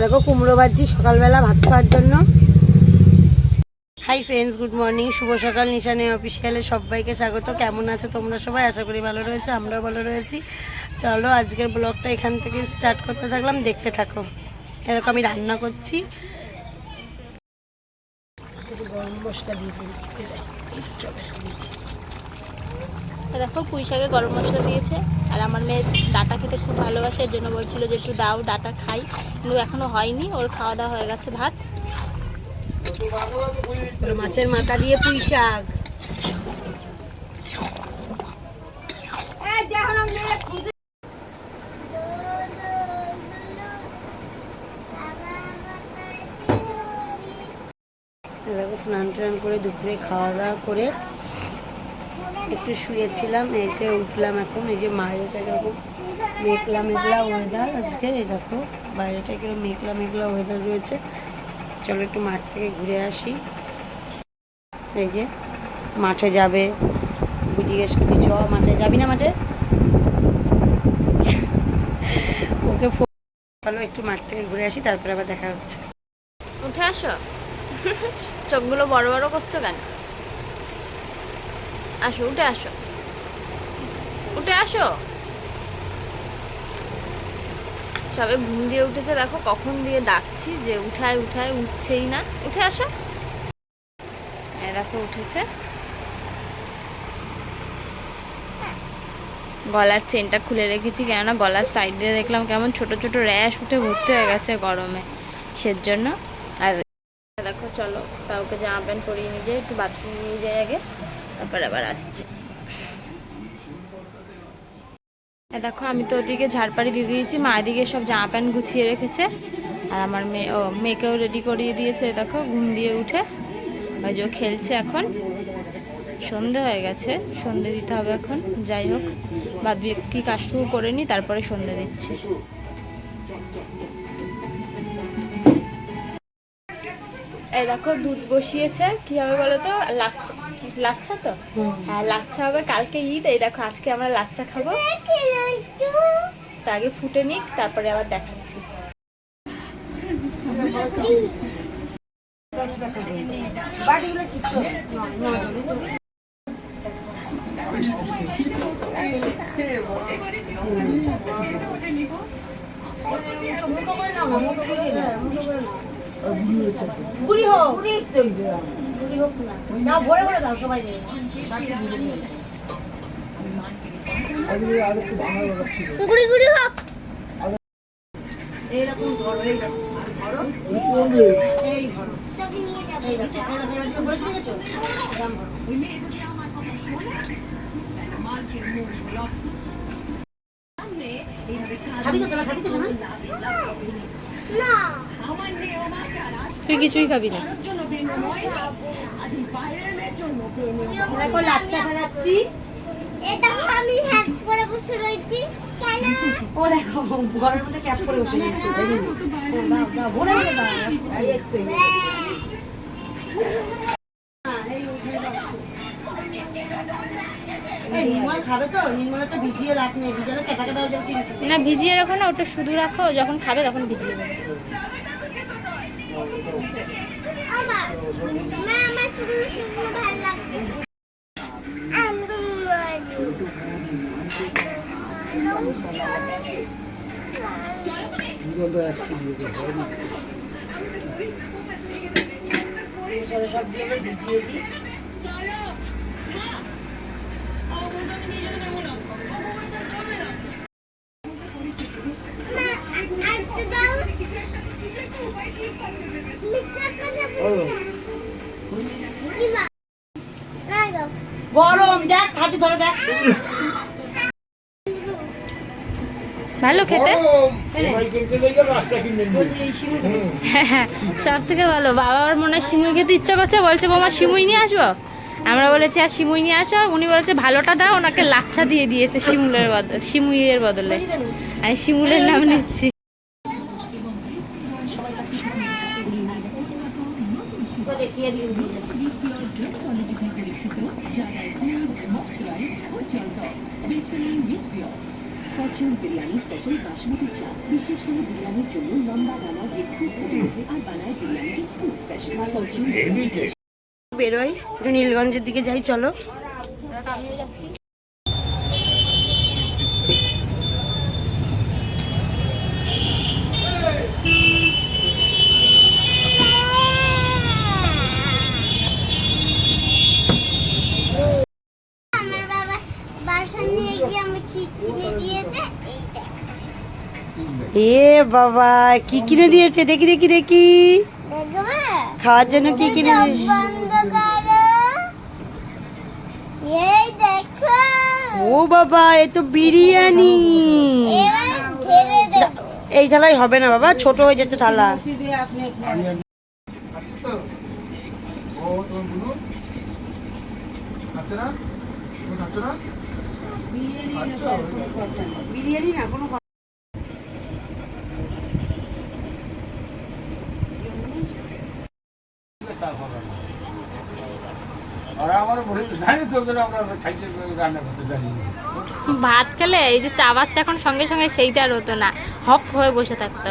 দেখো কুমড়ো ভাজি সকালবেলা ভাত খাওয়ার জন্য। হাই ফ্রেন্ডস গুড মর্নিং শুভ সকাল নিশানে অফিসিয়ালে সবাইকে স্বাগত। কেমন আছো তোমরা সবাই? আশা করি ভালো রয়েছে আমরাও ভালো রয়েছি। চলো আজকের ব্লগটা এখান থেকে স্টার্ট করতে থাকলাম দেখতে থাকো। এরকম আমি রান্না করছি। গরম মশলা দিয়ে দিই দেখো পুঁই শাকে গরম মশলা দিয়েছে। আর আমার মেয়ে ডাটা খেতে খুব ভালোবাসে, এর জন্য বলছিল যে একটু দাও, ডাটা খাই। কিন্তু এখনও হয়নি, ওর খাওয়া দাওয়া হয়ে গেছে ভাত। মাছের মাথা দিয়ে পুঁই শাক। স্নান টান করে দুপুরে খাওয়া দাওয়া করে একটু শুয়েছিলাম, এই যে উঠলাম এখন, এই যে বাইরেটা কীরকম মেঘলা মেঘলা ওয়েদার আজকে, এই দেখো, বাইরেটা কীরকম মেঘলা মেঘলা ওয়েদার রয়েছে। চলো একটু মাঠ থেকে ঘুরে আসি। এই যে মাঠে যাবে জিজ্ঞেস করি চ, মাঠে যাবি না মাঠে? ওকে চলো একটু মাঠ থেকে ঘুরে আসি, তারপরে আবার দেখা হচ্ছে। উঠে আসো। চোখগুলো বড় বড় করছ কেন? আসো, উঠে আসো। উঠে আসো। সবে ঘুম দিয়ে উঠেছে, দেখো কখন দিয়ে ডাকছি যে উঠায় উঠায়, উঠছেই না। উঠে আসো। দেখো উঠেছে। গলার চেনটা খুলে রেখেছি কেননা গলার সাইড দিয়ে দেখলাম কেমন ছোট ছোট র্যাশ উঠে ভর্তি হয়ে গেছে গরমে। সের জন্য আর দেখো, চলো কাউকে জামা প্যান্ট পরিয়ে নিয়ে যাই, একটু বাথরুমে নিয়ে যাই আগে। তারপর আবার আসছি। দেখো, আমি তো ওদিকে ঝাড়পাড়ি দিয়ে দিয়েছি। মা এদিকে সব জামা প্যান্ট গুছিয়ে রেখেছে। আর আমার মেয়ে, ও মেয়েকেও রেডি করিয়ে দিয়েছে দেখো, ঘুম দিয়ে উঠে। ওই যে খেলছে এখন। সন্ধে হয়ে গেছে, সন্ধে দিতে হবে এখন। যাই হোক, বাদ কি কাজটুকু করে নিই তারপরে সন্ধে দিচ্ছি। এই দেখো, দুধ বসিয়েছে। কি হবে বলো তো? লাচ্ছা লাচ্ছা তো হ্যাঁ লাচ্ছা হবে কালকে ঈদ এই দেখো আজকে আমরা লাচ্ছা খাব আগে ফুটে নিক তারপরে আবার দেখাচ্ছি বুড়ি হোক বুড়ি বুড়ি হোক না। না ভরে ভরে দাও সবাই নিয়ে গুড়ি গুড়ি হোক। এইরকম ধরো এই ধরো। এই ধরো। নিয়ে যাব। এই দেখো এই দেখো এবার বসে গেছো এরকম ধরো। খাবি তো তোরা খাবি তো না। তুই কিছুই খাবি না। দেখো লাচ্চা সাজাচ্ছি এটা আমি হ্যাক করে বসে রয়েছি কেন ও দেখো ঘরের মধ্যে ক্যাপ করে বসে গেছে তাই জন্য। ও, দাও, দাও, ভরে ভরে দাও। এই একটু, এই একটু। এই নির্মল খাবে তো ভিজিয়ে রাখ নে ভিজিয়ে রাখো না ওটা শুধু রাখো যখন খাবে তখন ভিজিয়ে দেবে আমার না আমার শুধু শুধু ভালো লাগছে চলো সব দিয়ে ভিজিয়ে দিই গরম দেখ হাতে ধরে দেখ। ভালো খেতে? বলছি হ্যাঁ সব থেকে ভালো। বাবার মনে হয় সিমুই খেতে ইচ্ছা করছে বলছে বাবা শিমুই নিয়ে আসব? আমরা বলেছি আর শিমুই নিয়ে আসো। উনি বলেছে ভালোটা দাও। ওনাকে লাচ্ছা দিয়ে দিয়েছে শিমুলের বদল। শিমুইয়ের বদলে আমি শিমুলের নাম নিচ্ছি। বিরিয়ানি স্পেশাল বাসমতি চাল বিশেষ করে বিরিয়ানির জন্য লম্বা দানা যে খুব আর বানায় বিরিয়ানিকে খুব স্পেশাল ফরচুন বেরোই নীলগঞ্জের দিকে যাই চলো। আমার বাবা বাসা নিয়ে গিয়ে আমি কি কিনে দিয়েছে এই দেখ এ বাবা কি কিনে দিয়েছে? দেখি দেখি দেখি। খাওয়ার জন্য কি কিনে চোখ দিয়েছে? বন্ধ করো এই দেখো। ও বাবা এ তো বিরিয়ানি। এই থালায় হবে না বাবা ছোট হয়ে যাচ্ছে থালা। খাচ্ছে না? তুমি ভাত খেলে এই যে চা বাচ্চা এখন সঙ্গে সঙ্গে সেইটা আর হতো না। হক হয়ে বসে থাকতো।